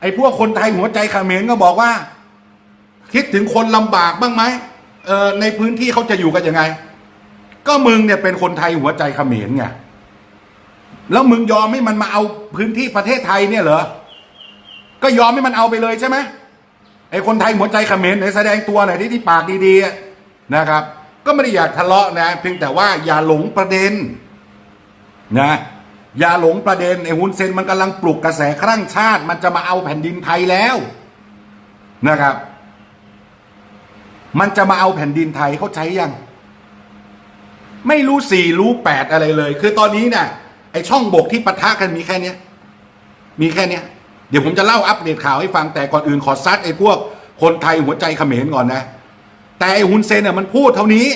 ไอ้พวกคนไทยหัวใจเขมรก็บอกว่า คิดถึงคนลำบากบ้างไหมเออในพื้นที่เขาจะอยู่กันยังไง ก็มึงเนี่ยเป็นคนไทยหัวใจเขมรไงแล้วมึงยอมให้มันมาเอาพื้นที่ประเทศไทยเนี่ยเหรอก็ยอมให้มันเอาไปเลยใช่ไหมไอ้คนไทยหัวใจเขมรไหนแสดงตัวหน่อยที่ที่ปากดีๆนะครับ ก็ไม่ได้อยากทะเลาะนะ เพียงแต่ว่าอย่าหลงประเด็นนะ อย่าหลงประเด็นไอ้ฮุนเซนมันกำลังปลุกกระแสครั่งชาติ มันจะมาเอาแผ่นดินไทยแล้วนะครับ มันจะมาเอาแผ่นดินไทยเขาใจยัง ไม่รู้สี่รู้แปดอะไรเลย คือตอนนี้เนี่ยไอ้ช่องบกที่ปะทะกันมีแค่เนี้ย มีแค่เนี้ย เดี๋ยวผมจะเล่าอัปเดตข่าวให้ฟังแต่ก่อนอื่นขอซัดไอ้พวกคนไทยหัวใจเขมรก่อนนะ แต่ไอ้ฮุนเซนเนี่ยมันพูดเท่านี้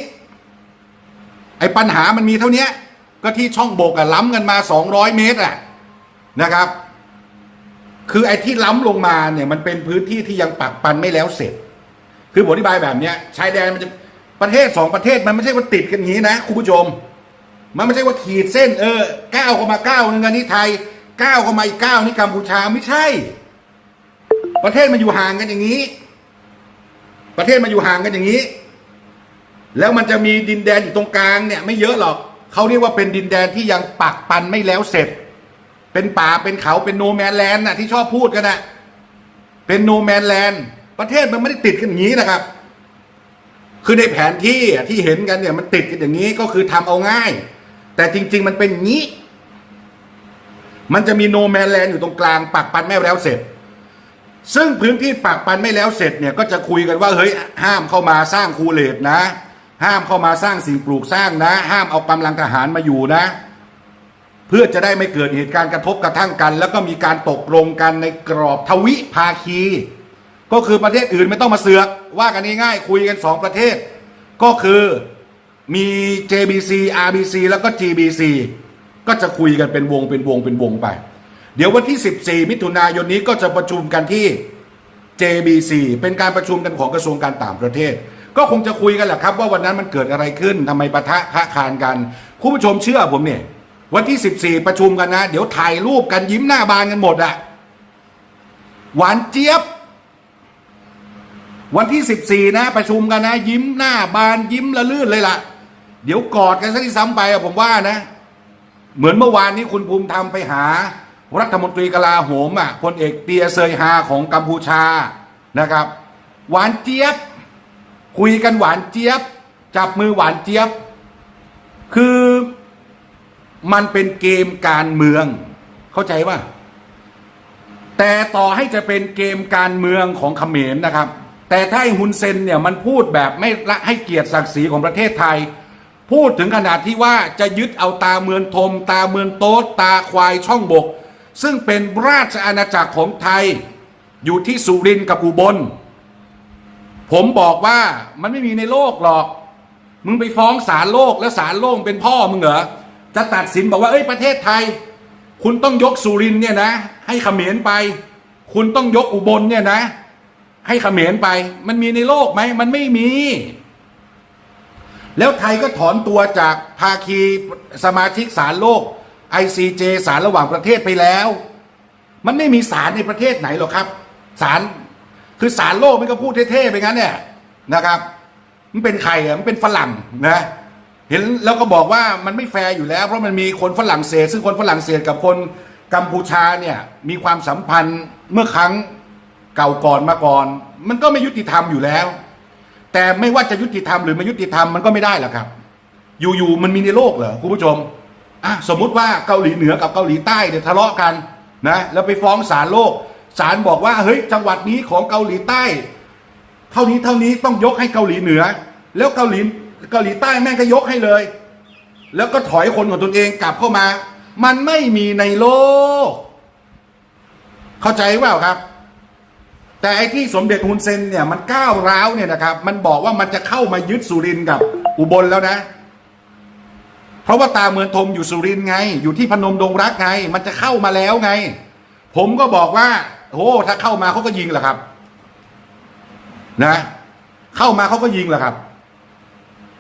ไอ้ปัญหามันมีเท่าเนี้ย ก็ที่ช่องโบกอะล้ำกันมา 200 เมตรอะนะครับ คือไอ้ที่ล้ำลงมาเนี่ยมันเป็นพื้นที่ที่ยังปักปันไม่แล้วเสร็จ คือผมอธิบายแบบเนี้ยชายแดนมันจะประเทศสองประเทศมันไม่ใช่ว่าติดกันอย่างนี้นะคุณผู้ชม มันไม่ใช่ว่าขีดเส้น เออก้าวเข้ามาก้าวนึงอันนี้ไทยก้าวเข้ามาอีกก้าวนี่กัมพูชาไม่ใช่ ประเทศมันอยู่ห่างกันอย่างนี้ ประเทศมันอยู่ห่างกันอย่างนี้ แล้วมันจะมีดินแดนอยู่ตรงกลางเนี่ย ไม่เยอะหรอก เขาเรียกว่าเป็นดินแดนที่ยังปักปันไม่แล้วเสร็จ เป็นป่าเป็นเขาเป็นโนแมนแลนด์น่ะที่ชอบพูดกันนะเป็นโนแมนแลนด์ประเทศมันไม่ได้ติดกันอย่างนี้นะครับ คือในแผนที่ที่เห็นกันเนี่ยมันติดกันอย่างนี้ก็คือทำเอาง่าย แต่จริง ๆ มันเป็นอย่างนี้ มันจะมีโนแมนแลนด์อยู่ตรงกลางปักปันไม่แล้วเสร็จ ซึ่งพื้นที่ปักปันไม่แล้วเสร็จเนี่ยก็จะคุยกันว่าเฮ้ยห้ามเข้ามาสร้างคูเลตนะ ห้ามเข้ามาสร้างสิ่งปลูกสร้างนะ ห้ามเอากำลังทหารมาอยู่นะ เพื่อจะได้ไม่เกิดเหตุการณ์กระทบกระทั่งกัน แล้วก็มีการตกลงกันในกรอบทวิภาคี ก็คือประเทศอื่นไม่ต้องมาเสือก ว่ากันง่ายๆคุยกันสองประเทศ ก็คือมี JBC RBC แล้วก็ GBC ก็จะคุยกันเป็นวงเป็นวงเป็นวงไป เดี๋ยววันที่ 14 มิถุนายนนี้ก็จะประชุมกันที่ JBC เป็นการประชุมกันของกระทรวงการต่างประเทศ ก็คงจะคุยกันแหละครับ ว่าวันนั้นมันเกิดอะไรขึ้นทำไมปะทะพะคานกันคุณผู้ชมเชื่อผมเนี่ยวันที่ 14 ประชุมกันนะ เดี๋ยวถ่ายรูปกันยิ้มหน้าบานกันหมดอะหวานเจี๊ยบ วันที่ 14 นะ ประชุมกันนะ ยิ้มหน้าบานยิ้มละลื่นเลยล่ะ เดี๋ยวกอดกันซะที่ซ้ำไปอะผมว่านะ เหมือนเมื่อวานนี้คุณภูมิธรรมไปหา รัฐมนตรีกลาโหมอะพลเอกเตียเซยฮาของกัมพูชานะครับ หวานเจี๊ยบ คุยกันหวานเจี๊ยบ จับมือหวานเจี๊ยบ คือมันเป็นเกมการเมือง เข้าใจป่ะแต่ต่อให้จะเป็นเกมการเมืองของเขมรนะครับ แต่ถ้าไอ้ฮุนเซนเนี่ยมันพูดแบบไม่ละให้เกียรติศักดิ์ศรีของประเทศไทย พูดถึงขนาดที่ว่าจะยึดเอาตาเมืองทม ตาเมืองโต๊ดตาควายช่องบก ซึ่งเป็นราชอาณาจักรของไทย อยู่ที่สุรินทร์กับอุบล ผมบอกว่ามันไม่มีในโลกหรอก มึงไปฟ้องศาลโลกแล้วศาลโลกเป็นพ่อมึงเหรอจะตัดสินบอกว่าเอ้ยประเทศไทย คุณต้องยกสุรินเนี่ยนะ ให้เขมรไป คุณต้องยกอุบลเนี่ยนะ ให้เขมรไป มันมีในโลกไหมมันไม่มี แล้วไทยก็ถอนตัวจากภาคีสมาชิกศาลโลก ICJ ศาลระหว่างประเทศไปแล้ว มันไม่มีศาลในประเทศไหนหรอกครับศาล คือศาลโลกมันก็พูดเท่ๆไปงั้นเนี่ยนะครับ มันเป็นใครอะมันเป็นฝรั่งนะ เห็นแล้วก็บอกว่ามันไม่แฟร์อยู่แล้ว เพราะมันมีคนฝรั่งเศส ซึ่งคนฝรั่งเศสกับคนกัมพูชาเนี่ยมีความสัมพันธ์เมื่อครั้งเก่าก่อนมาก่อน มันก็ไม่ยุติธรรมอยู่แล้ว แต่ไม่ว่าจะยุติธรรมหรือไม่ยุติธรรมมันก็ไม่ได้หรอกครับ อยู่ๆมันมีในโลกเหรอคุณผู้ชมอะสมมุติว่าเกาหลีเหนือกับเกาหลีใต้เนี่ยทะเลาะกันนะแล้วไปฟ้องศาลโลก ศาลบอกว่าเฮ้ยจังหวัดนี้ของเกาหลีใต้ เท่านี้เท่านี้ต้องยกให้เกาหลีเหนือ แล้วเกาหลีเกาหลีใต้แม่งก็ยกให้เลย แล้วก็ถอยคนของตนเองกลับเข้ามา มันไม่มีในโลก เข้าใจเปล่าครับ แต่ไอ้ที่สมเด็จฮุนเซนเนี่ยมันก้าวร้าวเนี่ยนะครับ มันบอกว่ามันจะเข้ามายึดสุรินกับ อุบลแล้วนะเพราะว่าตาเมืองทมอยู่สุรินไง อยู่ที่พนมดงรักไง มันจะเข้ามาแล้วไง ผมก็บอกว่า โอ้ถ้าเข้ามาเขาก็ยิงแหละครับ นะ เข้ามาเขาก็ยิงแหละครับ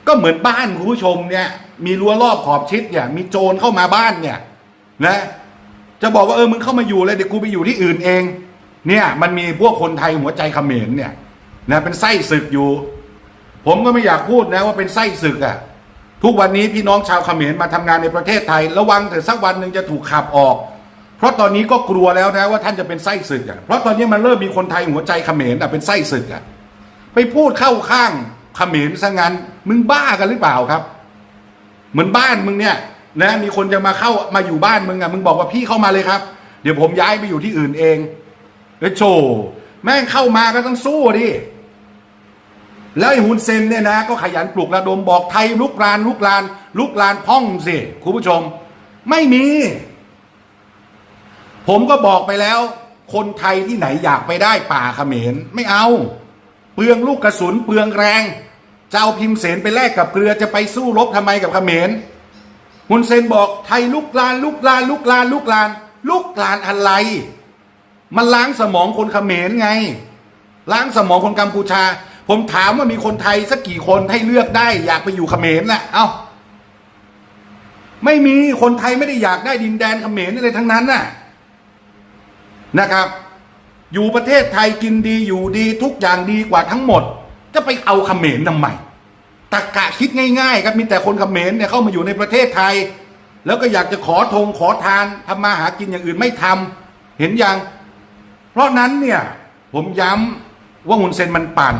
ก็เหมือนบ้านคุณผู้ชมเนี่ย มีรั้วรอบขอบชิดเนี่ย มีโจรเข้ามาบ้านเนี่ย นะ จะบอกว่าเออมึงเข้ามาอยู่เลยเดี๋ยวกูไปอยู่ที่อื่นเอง เนี่ย มันมีพวกคนไทยหัวใจเขมรเนี่ย นะ เป็นไส้ศึกอยู่ ผมก็ไม่อยากพูดนะว่าเป็นไส้ศึกอะ่ะทุกวันนี้พี่น้องชาวเขมรมาทำงานในประเทศไทย ระวังเถอะสักวันหนึ่งจะถูกขับออก เพราะตอนนี้ก็กลัวแล้วนะว่าท่านจะเป็นไส้ศึกอะเพราะตอนนี้มันเริ่มมีคนไทยหัวใจเขมรอะเป็นไส้ศึกอะไปพูดเข้าข้างเขมรซะงั้นมึงบ้ากันหรือเปล่าครับ เหมือนบ้านมึงเนี่ยนะมีคนจะมาเข้ามาอยู่บ้านมึงอะมึงบอกว่าพี่เข้ามาเลยครับ เดี๋ยวผมย้ายไปอยู่ที่อื่นเองเฮ้โชแม่งเข้ามาก็ต้องสู้ดิแล้วไอ้ฮุนเซนเนี่ยนะ ก็ขยันปลุกระดมบอกไทยลุกลานลุกลาน ลุกลานพ่องสิคุณผู้ชม ไม่มี ผมก็บอกไปแล้ว คนไทยที่ไหนอยากไปได้ป่าเขมรไม่เอา เปลืองลูกกระสุนเปลืองแรงจะเอาพิมพ์เสนไปแลกกับเกลือจะไปสู้รบทำไมกับเขมรฮุนเซนบอกไทยลุกลานลุกลานลุกลานลุกลาน ลุกลานอะไร มันล้างสมองคนเขมรไง ล้างสมองคนกัมพูชา ผมถามว่ามีคนไทยสักกี่คนให้เลือกได้ อยากไปอยู่เขมรน่ะ เอ้าไม่มีคนไทยไม่ได้อยากได้ดินแดนเขมรอะไรทั้งนั้นน่ะ นะครับ อยู่ประเทศไทยกินดีอยู่ดีทุกอย่างดีกว่าทั้งหมด จะไปเอาเขมรทำไมตะกะคิดง่ายๆครับมีแต่คนเขมรเนี่ยเข้ามาอยู่ในประเทศไทย แล้วก็อยากจะขอทงขอทานทำมาหากินอย่างอื่นไม่ทำเห็นยัง เพราะนั้นเนี่ยผมย้ำว่าฮุนเซนมันปั่น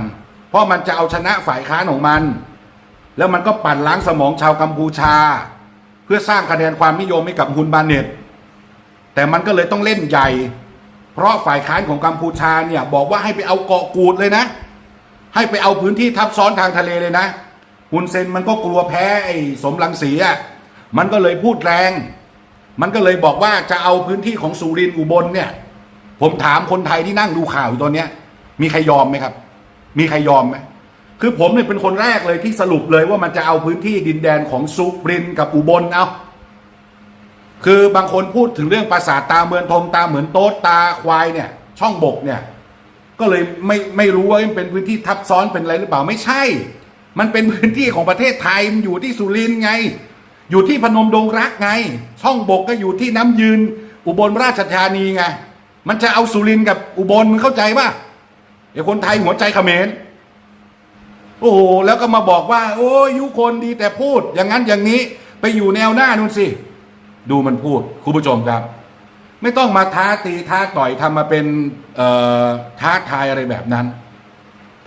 เพราะมันจะเอาชนะฝ่ายค้านของมัน แล้วมันก็ปั่นล้างสมองชาวกัมพูชา เพื่อสร้างคะแนนความนิยมให้กับฮุนบาเน็ตแต่มันก็เลยต้องเล่นใหญ่ เพราะฝ่ายค้านของกัมพูชาเนี่ยบอกว่าให้ไปเอาเกาะกูดเลยนะ ให้ไปเอาพื้นที่ทับซ้อนทางทะเลเลยนะฮุนเซนมันก็กลัวแพ้ไอ้สมรังสีอะมันก็เลยพูดแรง มันก็เลยบอกว่าจะเอาพื้นที่ของสุรินทร์อุบลเนี่ย ผมถามคนไทยที่นั่งดูข่าวอยู่ตอนเนี้ย มีใครยอมไหมครับ มีใครยอมไหมคือผมเนี่ยเป็นคนแรกเลยที่สรุปเลยว่ามันจะเอาพื้นที่ดินแดนของสุรินทร์กับอุบลเอา คือบางคนพูดถึงเรื่องปราสาทตาเมือนทมตาเหมือนโต๊ดตาควายเนี่ย ช่องบกเนี่ย ก็เลยไม่ไม่รู้ว่ามันเป็นพื้นที่ทับซ้อนเป็นอะไรหรือเปล่าไม่ใช่ มันเป็นพื้นที่ของประเทศไทยมันอยู่ที่สุรินทร์ไง อยู่ที่พนมดงรักไง ช่องบกก็อยู่ที่น้ำยืน อุบลราชธานีไงมันจะเอาสุรินทร์กับอุบลมึงเข้าใจป่ะไอ้คนไทยหัวใจเขมรโอ้โหแล้วก็มาบอกว่า โอ้ยยุคนดีแต่พูด อย่างนั้นอย่างนี้ ไปอยู่แนวหน้านู่นสิ ดูมันพูดคุณผู้ชมครับ ไม่ต้องมาท้าตีท้าต่อยทำมาเป็นท้าทายอะไรแบบนั้น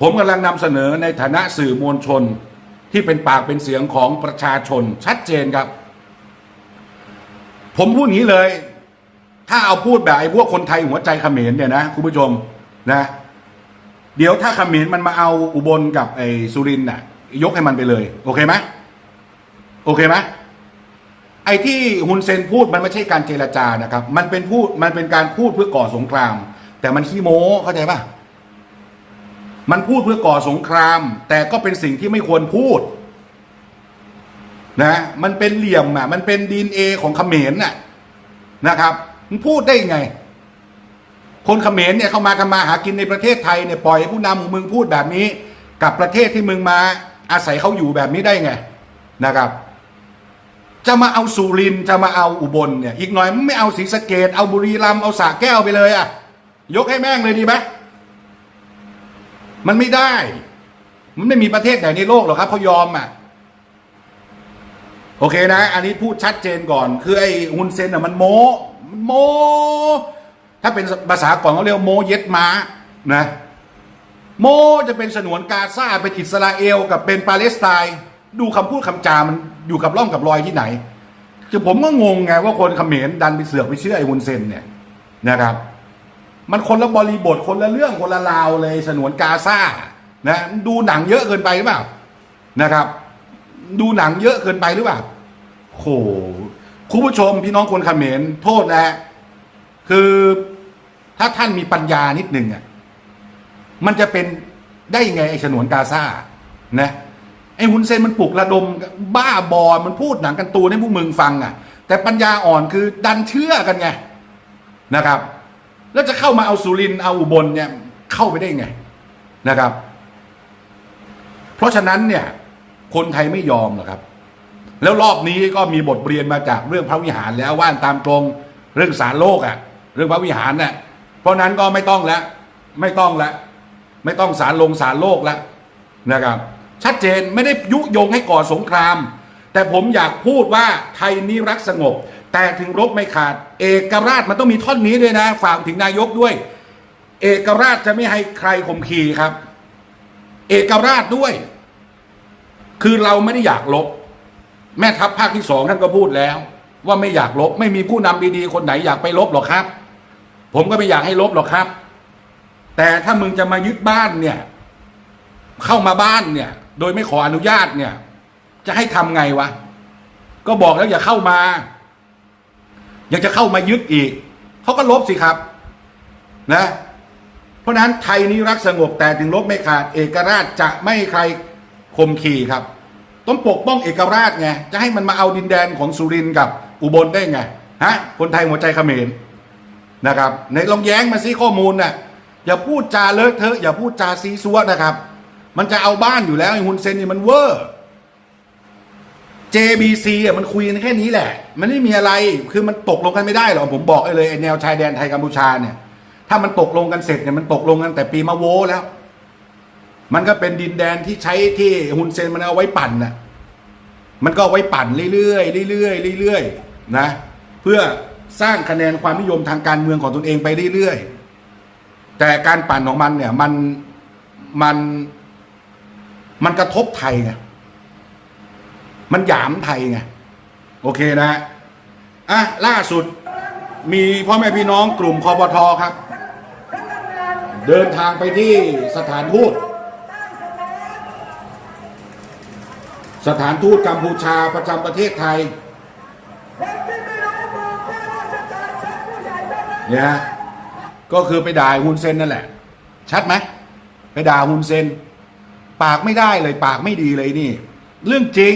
ผมกำลังนำเสนอในฐานะสื่อมวลชน ที่เป็นปากเป็นเสียงของประชาชนชัดเจนครับ ผมพูดอย่างนี้เลย ถ้าเอาพูดแบบไอ้พวกคนไทยหัวใจเขมรเนี่ยนะคุณผู้ชมนะ เดี๋ยวถ้าเขมรมันมาเอาอุบลกับไอ้สุรินทร์น่ะ ยกให้มันไปเลย โอเคไหมโอเคไหม ไอ้ที่ฮุนเซนพูดมันไม่ใช่การเจรจานะครับ มันเป็นพูดมันเป็นการพูดเพื่อก่อสงคราม แต่มันขี้โม้เข้าใจปะมันพูดเพื่อก่อสงคราม แต่ก็เป็นสิ่งที่ไม่ควรพูด นะ มันเป็นเหลี่ยมอะ มันเป็นดีเอของเขมรน่ะนะครับมันพูดได้ไง คนเขมรเนี่ยเข้ามาทำมาหากินในประเทศไทยเนี่ยปล่อยให้ผู้นำของมึงพูดแบบนี้ กับประเทศที่มึงมาอาศัยเขาอยู่แบบนี้ได้ไงนะครับ จะมาเอาสุรินจะมาเอาอุบลเนี่ย อีกหน่อยไม่เอาศรีสะเกดเอาบุรีรัมย์เอาสระแก้วไปเลยอะยกให้แม่งเลยดีไหมมันไม่ได้ มันไม่มีประเทศไหนในโลกหรอกครับเขายอมอะ โอเคนะ อันนี้พูดชัดเจนก่อน คือไอ้ฮุนเซนอะมันโมมันโม ถ้าเป็นภาษาก่อนเขาเรียกโมเย็ดม้านะ โมจะเป็นสนวนกาซาเป็นอิสราเอลกับเป็นปาเลสไตน์ ดูคำพูดคำจามันอยู่กับร่องกับรอยที่ไหนคือผมก็งงไงว่าคนเขมรดันไปเสือกไปเชื่อไอ้ฮุนเซนเนี่ยนะครับ มันคนละบริบทคนละเรื่องคนละราวเลยสนวนกาซานะดูหนังเยอะเกินไปหรือเปล่านะครับ ดูหนังเยอะเกินไปหรือเปล่าโหคุณผู้ชมพี่น้องคนเขมรโทษนะคือถ้าท่านมีปัญญานิดหนึ่งอะมันจะเป็นได้ยังไงไอ้ฉนวนกาซานะ ไอ้ฮุนเซนมันปลุกระดมบ้าบอมันพูดหนังกันตูนให้พวกมึงฟังอะ แต่ปัญญาอ่อนคือดันเชื่อกันไงนะครับ แล้วจะเข้ามาเอาสุรินเอาอุบลเนี่ยเข้าไปได้ไงนะครับ เพราะฉะนั้นเนี่ยคนไทยไม่ยอมหรอกครับ แล้วรอบนี้ก็มีบทเรียนมาจากเรื่องพระวิหารแล้วว่านตามตรงเรื่องสารโลกอะ่ะ เรื่องพระวิหารน่ะเพราะนั้นก็ไม่ต้องแล้วไม่ต้องแล้วไม่ต้องสารลงสารโลกแล้วนะครับ ชัดเจนไม่ได้ยุยงให้ก่อสงคราม แต่ผมอยากพูดว่าไทยนี้รักสงบ แต่ถึงรบไม่ขาด เอกราชมันต้องมีท่อนนี้ด้วยนะฝากถึงนายกด้วย เอกราชจะไม่ให้ใครข่มขีครับ เอกราชด้วย คือเราไม่ได้อยากลบ แม่ทัพภาคที่สองท่านก็พูดแล้ว ว่าไม่อยากลบ ไม่มีผู้นำดีๆคนไหนอยากไปลบหรอกครับ ผมก็ไม่อยากให้ลบหรอกครับ แต่ถ้ามึงจะมายึดบ้านเนี่ย เข้ามาบ้านเนี่ย โดยไม่ขออนุญาตเนี่ย จะให้ทำไงวะ ก็บอกแล้วอย่าเข้ามา อยากจะเข้ามายึดอีก เขาก็ลบสิครับ นะ เพราะนั้นไทยนี้รักสงบแต่ถึงลบไม่ขาด เอกราชจะไม่ใครข่มขี่ครับ ต้องปกป้องเอกราชไง จะให้มันมาเอาดินแดนของสุรินทร์กับอุบลได้ไง ฮะ คนไทยหัวใจเขมรนะครับ ในลองแย้งมาซิข้อมูลน่ะอย่าพูดจาเลอะเทอะอย่าพูดจาซีซัวนะครับ มันจะเอาบ้านอยู่แล้วไอ้ฮุนเซนนี่มันเวอร์ JBC อะมันคุยกันแค่นี้แหละ มันไม่มีอะไรคือมันตกลงกันไม่ได้หรอกผมบอกเลยไอ้แนวชายแดนไทยกัมพูชาเนี่ย ถ้ามันตกลงกันเสร็จเนี่ยมันตกลงกันแต่ปีมาโวแล้ว มันก็เป็นดินแดนที่ใช้ที่ฮุนเซนมันเอาไว้ปั่นน่ะมันก็เอาไว้ปั่นเรื่อยๆเรื่อยๆเรื่อยๆนะ เพื่อสร้างคะแนนความนิยมทางการเมืองของตนเองไปเรื่อยๆแต่การปั่นของมันเนี่ยมันมัน มันกระทบไทยไงมันหยามไทยไงโอเคนะฮะอะล่าสุดมีพ่อแม่พี่น้องกลุ่มคอปทอครับ เดินทางไปที่สถานทูตสถานทูตกัมพูชาประจำประเทศไทยเนี่ยก็คือไปด่าฮุนเซนนั่นแหละ ชัดไหม ไปด่าฮุนเซน ปากไม่ได้เลยปากไม่ดีเลยนี่ เรื่องจริง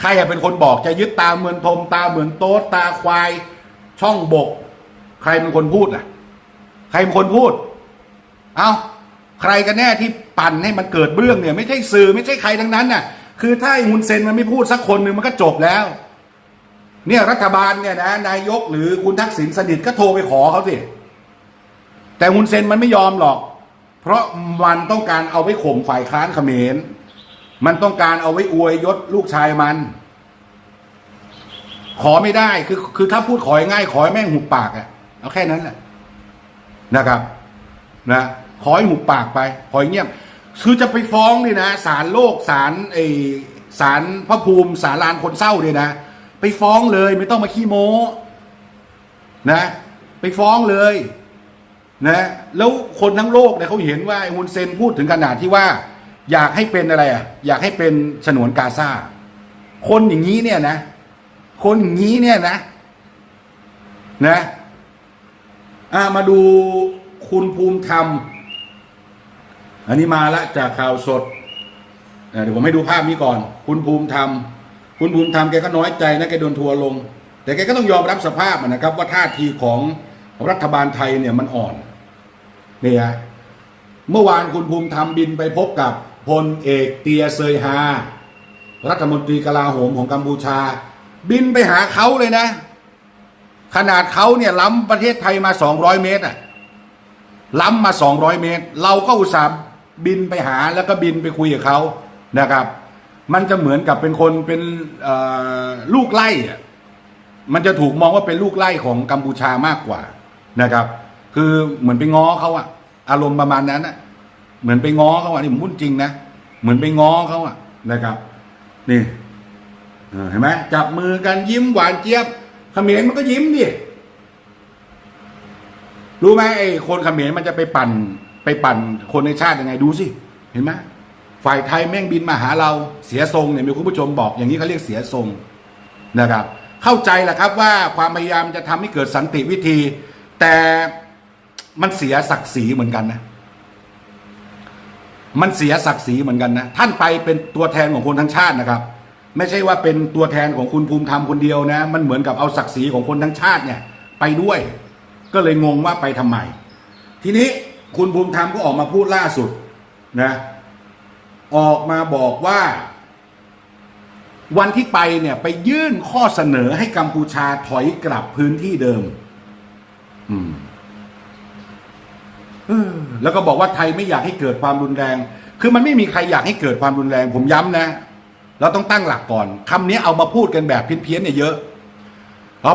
ใครเป็นคนบอกจะยึดตาเหมือนทมตาเหมือนโต๊ดตาควาย ช่องบก ใครเป็นคนพูดอะ ใครเป็นคนพูด เอาใครกันแน่ที่ปั่นให้มันเกิดเรื่องเนี่ย ไม่ใช่สื่อไม่ใช่ใครทั้งนั้นน่ะ คือถ้าฮุนเซนมันไม่พูดสักคนหนึ่งมันก็จบแล้ว เนี่ยรัฐบาลเนี่ยนะนายกหรือคุณทักษิณสนิทก็โทรไปขอเขาสิแต่ฮุนเซนมันไม่ยอมหรอก เพราะมันต้องการเอาไว้ข่มฝ่ายค้านเขมร มันต้องการเอาไว้อวยยศลูกชายมัน ขอไม่ได้คือคือถ้าพูดของ่ายขอแม่งหุบปากอะเอาแค่นั้นแหละนะครับ นะขอให้หุบปากไป ขอให้เงียบ คือจะไปฟ้องนี่นะศาลโลกศาลไอศาลพระภูมิศาลลานคนเศร้าเนี่ยนะ ไปฟ้องเลยไม่ต้องมาขี้โม้ นะ ไปฟ้องเลย นะแล้วคนทั้งโลกเนี่ยเขาเห็นว่าไอ้ฮุนเซนพูดถึงขนาดที่ว่า อยากให้เป็นอะไรอะอยากให้เป็นฉนวนกาซาคนอย่างนี้เนี่ยนะ คนอย่างนี้เนี่ยนะ นะอ่ามาดูคุณภูมิธรรม อันนี้มาละจากข่าวสดเดี๋ยวผมให้ดูภาพนี้ก่อน คุณภูมิธรรม คุณภูมิธรรมแกก็น้อยใจนะแกโดนทัวลง แต่แกก็ต้องยอมรับสภาพนะครับ ว่าท่าทีของรัฐบาลไทยเนี่ยมันอ่อน นี่ฮะเมื่อวานคุณภูมิธรรมบินไปพบกับพลเอกเตียเซยฮารัฐมนตรีกลาโหมของกัมพูชา บินไปหาเขาเลยนะ ขนาดเขาเนี่ยล้ำประเทศไทยมา 200 เมตรอะล้ำมา 200 เมตร เราก็อุตส่าห์บินไปหาแล้วก็บินไปคุยกับเขานะครับ มันจะเหมือนกับเป็นคนเป็นลูกไล่มันจะถูกมองว่าเป็นลูกไล่ของกัมพูชามากกว่านะครับ คือเหมือนไปง้อเขาอะอารมณ์ประมาณนั้นอะเหมือนไปง้อเขาอะนี่ผมพูดจริงนะเหมือนไปง้อเขาอะนะครับ นี่เห็นไหมจับมือกันยิ้มหวานเจี๊ยบเขมรมันก็ยิ้มดิรู้ไหมไอ้คนเขมรมันจะไปปั่น ไปปั่นคนในชาติยังไงดูสิเห็นไหมฝ่ายไทยแม่งบินมาหาเราเสียทรงเนี่ยมีคุณผู้ชมบอก อย่างนี้เขาเรียกเสียทรงนะครับ เข้าใจแหละครับว่าความพยายามจะทำให้เกิดสันติวิธี แต่ มันเสียศักดิ์ศรีเหมือนกันนะ มันเสียศักดิ์ศรีเหมือนกันนะ ท่านไปเป็นตัวแทนของคนทั้งชาตินะครับ ไม่ใช่ว่าเป็นตัวแทนของคุณภูมิธรรมคนเดียวนะ มันเหมือนกับเอาศักดิ์ศรีของคนทั้งชาติเนี่ย ไปด้วย ก็เลยงงว่าไปทำไม ทีนี้คุณภูมิธรรมก็ออกมาพูดล่าสุดนะ ออกมาบอกว่า วันที่ไปเนี่ยไปยื่นข้อเสนอให้กัมพูชาถอยกลับพื้นที่เดิม อืม เออแล้วก็บอกว่าไทยไม่อยากให้เกิดความรุนแรง คือมันไม่มีใครอยากให้เกิดความรุนแรง ผมย้ำนะ เราต้องตั้งหลักก่อนคำนี้เอามาพูดกันแบบเพี้ยนๆเนี่ยเยอะ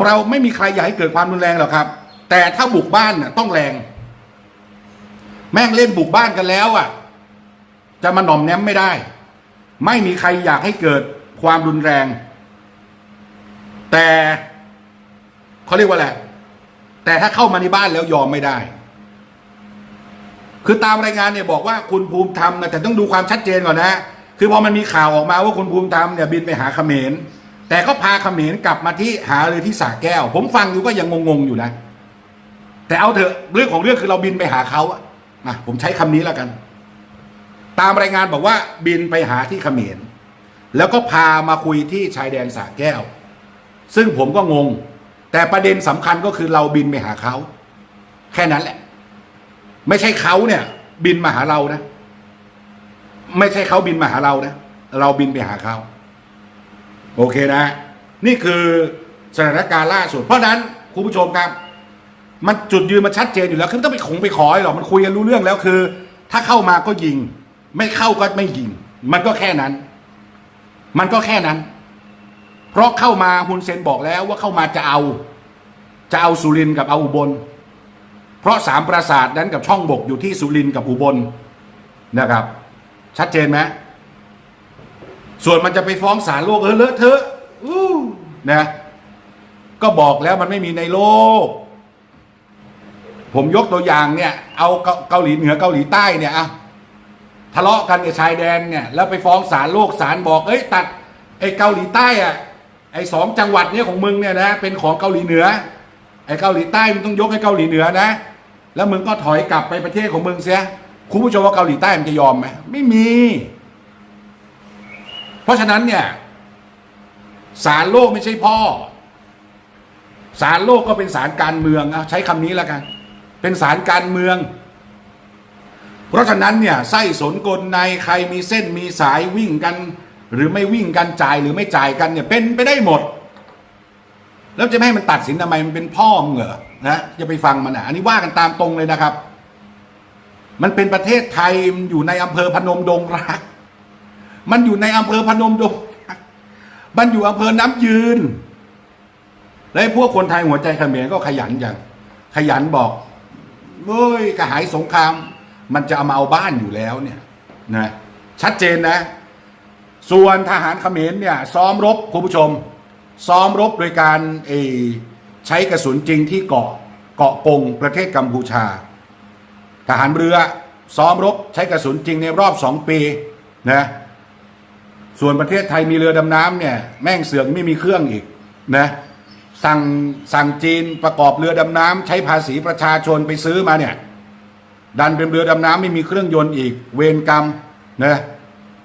เราไม่มีใครอยากให้เกิดความรุนแรงหรอกครับ แต่ถ้าบุกบ้านน่ะต้องแรง แม่งเล่นบุกบ้านกันแล้วอะ จะมาหน่อมแนมไม่ได้ ไม่มีใครอยากให้เกิดความรุนแรง แต่เขาเรียกว่าอะไรแต่ถ้าเข้ามาในบ้านแล้วยอมไม่ได้ คือตามรายงานเนี่ยบอกว่าคุณภูมิธรรมนะแต่ต้องดูความชัดเจนก่อนนะ คือพอมันมีข่าวออกมาว่าคุณภูมิธรรมเนี่ยบินไปหาเขมร แต่ก็พาเขมรกลับมาที่หาเลยที่สระแก้ว ผมฟังอยู่ก็ยังงงๆอยู่นะ แต่เอาเถอะเรื่องของเรื่องคือเราบินไปหาเขาอะนะผมใช้คำนี้แล้วกัน ตามรายงานบอกว่าบินไปหาที่เขมร แล้วก็พามาคุยที่ชายแดนสระแก้ว ซึ่งผมก็งง แต่ประเด็นสำคัญก็คือเราบินไปหาเขา แค่นั้นแหละ ไม่ใช่เขาเนี่ย บินมาหาเรานะ ไม่ใช่เขาบินมาหาเรานะ เราบินไปหาเขาโอเคนะ นี่คือสถานการณ์ล่าสุด เพราะนั้นคุณผู้ชมครับ มันจุดยืนมันชัดเจนอยู่แล้วคือไม่ต้องไปขงไปขอหรอกมันคุยกันรู้เรื่องแล้วคือ ถ้าเข้ามาก็ยิง ไม่เข้าก็ไม่ยิง มันก็แค่นั้น มันก็แค่นั้น เพราะเข้ามาฮุนเซนบอกแล้วว่าเข้ามาจะเอา จะเอาสุรินทร์กับเอาอุบล เพราะสามปราสาทนั้นกับช่องบกอยู่ที่สุรินทร์กับอุบลนะครับ ชัดเจนไหมส่วนมันจะไปฟ้องศาลโลกเออเลอะเทอะนะก็บอกแล้วมันไม่มีในโลก ผมยกตัวอย่างเนี่ย เอาเกาเกาหลีเหนือเกาหลีใต้เนี่ยอะทะเลาะกันกับชายแดนเนี่ยแล้วไปฟ้องศาลโลกศาลบอกเอ้ยตัดไอ้เกาหลีใต้อะไอ้สองจังหวัดเนี่ยของมึงเนี่ยนะเป็นของเกาหลีเหนือไอ้เกาหลีใต้มึงต้องยกให้เกาหลีเหนือนะ แล้วมึงก็ถอยกลับไปประเทศของมึงเสียคุณผู้ชมว่าเกาหลีใต้มันจะยอมไหมไม่มี เพราะฉะนั้นเนี่ยศาลโลกไม่ใช่พ่อศาลโลกก็เป็นศาลการเมืองเอาใช้คำนี้แล้วกัน เป็นศาลการเมือง เพราะฉะนั้นเนี่ยไส้สนกลในใครมีเส้นมีสายวิ่งกัน หรือไม่วิ่งกันจ่ายหรือไม่จ่ายกันเนี่ยเป็นไปได้หมด แล้วจะไม่ให้มันตัดสินทำไมมันเป็นพ่อมึงเหรอนะจะไปฟังมันอะ อันนี้ว่ากันตามตรงเลยนะครับ มันเป็นประเทศไทยมันอยู่ในอำเภอพนมดงรัก มันอยู่ในอำเภอพนมดงรักมันอยู่อำเภอน้ำยืน และพวกคนไทยหัวใจเขมรก็ขยันอย่าง ขยันบอกเฮ้ยกระหายสงคราม มันจะเอามาเอาบ้านอยู่แล้วเนี่ยนะชัดเจนนะ ส่วนทหารเขมรเนี่ย ซ้อมรบคุณผู้ชม ซ้อมรบโดยการใช้กระสุนจริงที่เกาะเกาะกงประเทศกัมพูชา ทหารเรือซ้อมรบใช้กระสุนจริงในรอบสองปีนะส่วนประเทศไทยมีเรือดำน้ำเนี่ยแม่งเสือกไม่มีเครื่องอีกนะสั่งสั่งจีนประกอบเรือดำน้ำใช้ภาษีประชาชนไปซื้อมาเนี่ยดันเป็นเรือดำน้ำไม่มีเครื่องยนต์อีกเวรกรรมนะ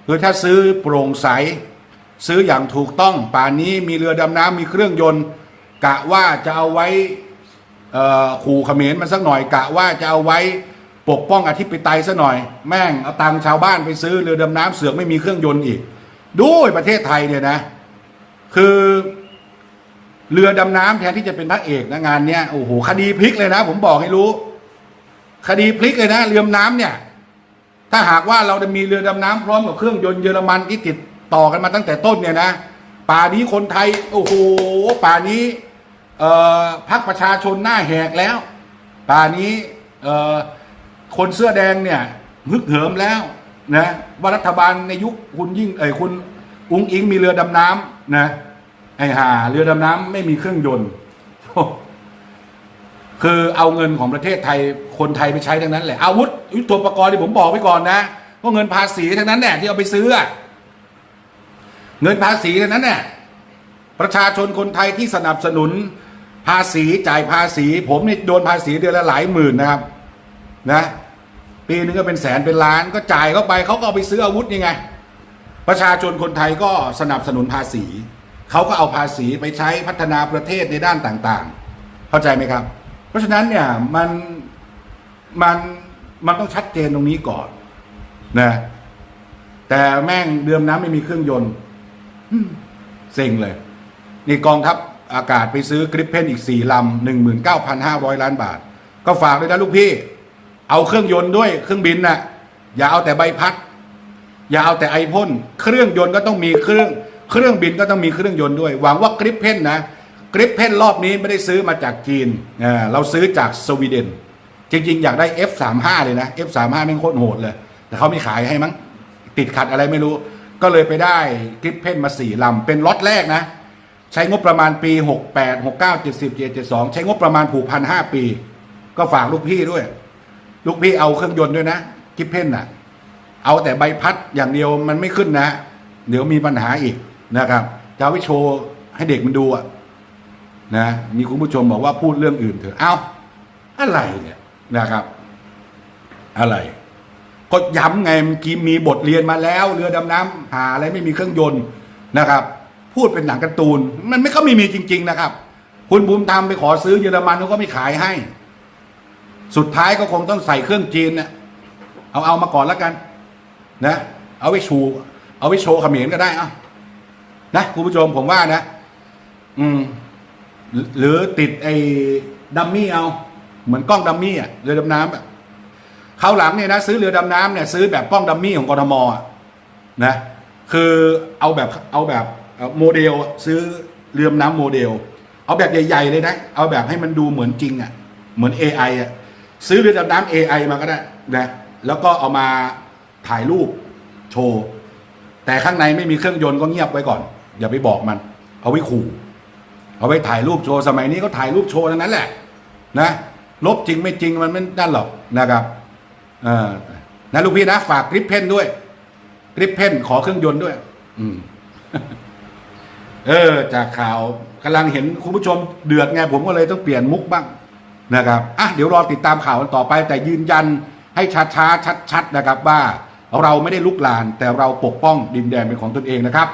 คือถ้าซื้อโปร่งใส ซื้ออย่างถูกต้องป่านนี้มีเรือดำน้ำมีเครื่องยนต์ กะว่าจะเอาไว้ขู่เขมรมันสักหน่อย กะว่าจะเอาไว้ปกป้องอธิปไตยซะหน่อย แม่งเอาตังชาวบ้านไปซื้อเรือดำน้ำเสือกไม่มีเครื่องยนต์อีก ด้วยประเทศไทยเนี่ยนะ คือ เรือดำน้ำแทนที่จะเป็นพระเอกนะงานเนี้ยโอ้โหคดีพลิกเลยนะ ผมบอกให้รู้ คดีพลิกเลยนะเรือดำน้ำเนี่ย ถ้าหากว่าเราจะมีเรือดำน้ำพร้อมกับเครื่องยนต์เยอรมันที่ติด ต่อกันมาตั้งแต่ต้นเนี่ยนะป่านี้คนไทย โอ้โหป่านี้พักประชาชนหน้าแหกแล้ว ป่านี้คนเสื้อแดงเนี่ยฮึกเหิมแล้วนะว่ารัฐบาลในยุคคุณยิ่งเอ่ยคุณอุ้งอิงมีเรือดำน้ำนะไอ้ห่าเรือดำน้ำไม่มีเครื่องยนต์คือเอาเงินของประเทศไทยคนไทยไปใช้ทั้งนั้นแหละอาวุธยุทโธปกรณ์ที่ผมบอกไว้ก่อนนะว่าเงินภาษีทั้งนั้นแหละที่เอาไปซื้อ เงินภาษีนั้นเนี่ยประชาชนคนไทยที่สนับสนุนภาษีจ่ายภาษี ผมนี่โดนภาษีเดือนละหลายหมื่นนะครับ นะปีนึงก็เป็นแสนเป็นล้านก็จ่ายเข้าไปเขาก็เอาไปซื้ออาวุธยังไง ประชาชนคนไทยก็สนับสนุนภาษีเขาก็เอาภาษีไปใช้พัฒนาประเทศในด้านต่างๆ เข้าใจไหมครับ เพราะฉะนั้นเนี่ยมันมันมันต้องชัดเจนตรงนี้ก่อนนะแต่แม่งเรือมน้ำไม่มีเครื่องยนต์ เซ็งเลย นี่กองทัพอากาศไปซื้อกริปเพนอีกสี่ลำหนึ่งหมื่นเก้าพันห้าร้อยล้านบาท ก็ฝากด้วยนะลูกพี่ เอาเครื่องยนต์ด้วยเครื่องบินน่ะ อย่าเอาแต่ใบพัด อย่าเอาแต่ไอพ่นเครื่องยนต์ก็ต้องมีเครื่องเครื่องบินก็ต้องมีเครื่องยนต์ด้วย หวังว่ากริปเพนนะกริปเพนรอบนี้ไม่ได้ซื้อมาจากจีนเราซื้อจากสวีเดน จริงๆ อยากได้ F35 เลยนะ F35 แม่งโคตรโหดเลย แต่เขาไม่ขายให้มั้ง ติดขัดอะไรไม่รู้ ก็เลยไปได้กริปเพนมาสี่ลำ เป็นล็อตแรกนะ ใช้งบประมาณปี 68 69 70 72 ใช้งบประมาณผูกพันห้าปี ก็ฝากลูกพี่ด้วย ลูกพี่เอาเครื่องยนต์ด้วยนะกริปเพนน่ะ เอาแต่ใบพัดอย่างเดียวมันไม่ขึ้นนะ เดี๋ยวมีปัญหาอีกนะครับจะเอาไปโชว์ให้เด็กมันดูอะนะ มีคุณผู้ชมบอกว่าพูดเรื่องอื่นเถอะ เอ้า อะไรเนี่ยนะครับ อะไร ก็ย้ำไงมกีมีบทเรียนมาแล้ว เรือดำน้ำหาอะไรไม่มีเครื่องยนต์นะครับ พูดเป็นหนังการ์ตูน มันไม่ก็ไม่มีจริง ๆ นะครับ คุณภูมิธรรมไปขอซื้อเยอรมันเขาก็ไม่ขายให้ สุดท้ายก็คงต้องใส่เครื่องจีนนะเอาเอามาก่อนแล้วกัน นะ เอาไว้ชู เอาไว้โชว์เขมรก็ได้อานะคุณผู้ชมผมว่านะ อืมหรือหรือติดไอ้ดัมมี่เอา เหมือนกล้องดัมมี่อะเรือดำน้ำอะ คราวหลังเนี่ยนะซื้อเรือดำน้ำเนี่ยซื้อแบบกล้องดัมมี่ของกรทมอะนะคือเอาแบบเอาแบบโมเดลซื้อเรือดำน้ำโมเดล เอาแบบใหญ่ๆเลยนะเอาแบบให้มันดูเหมือนจริงอะเหมือน AI อะซื้อเรือดำน้ำ AI มาก็ได้นะแล้วก็เอามาถ่ายรูปโชว์แต่ข้างในไม่มีเครื่องยนต์ก็เงียบไว้ก่อน อย่าไปบอกมัน เอาไว้ขู่ เอาไว้ถ่ายรูปโชว์สมัยนี้ก็ถ่ายรูปโชว์ทั้งนั้นแหละ นะลบจริงไม่จริงมันไม่นั่นหรอกนะครับ เออนะลูกพี่นะฝากกริปเพนด้วยกริปเพนขอเครื่องยนต์ด้วย อืม เออ จากข่าวกำลังเห็นคุณผู้ชมเดือดไงผมก็เลยต้องเปลี่ยนมุกบ้างนะครับอะเดี๋ยวรอติดตามข่าวกันต่อไป แต่ยืนยันให้ช้าๆชัด ๆ นะครับ ว่าเราไม่ได้ลุกลาน แต่เราปกป้องดินแดนเป็นของตนเองนะครับ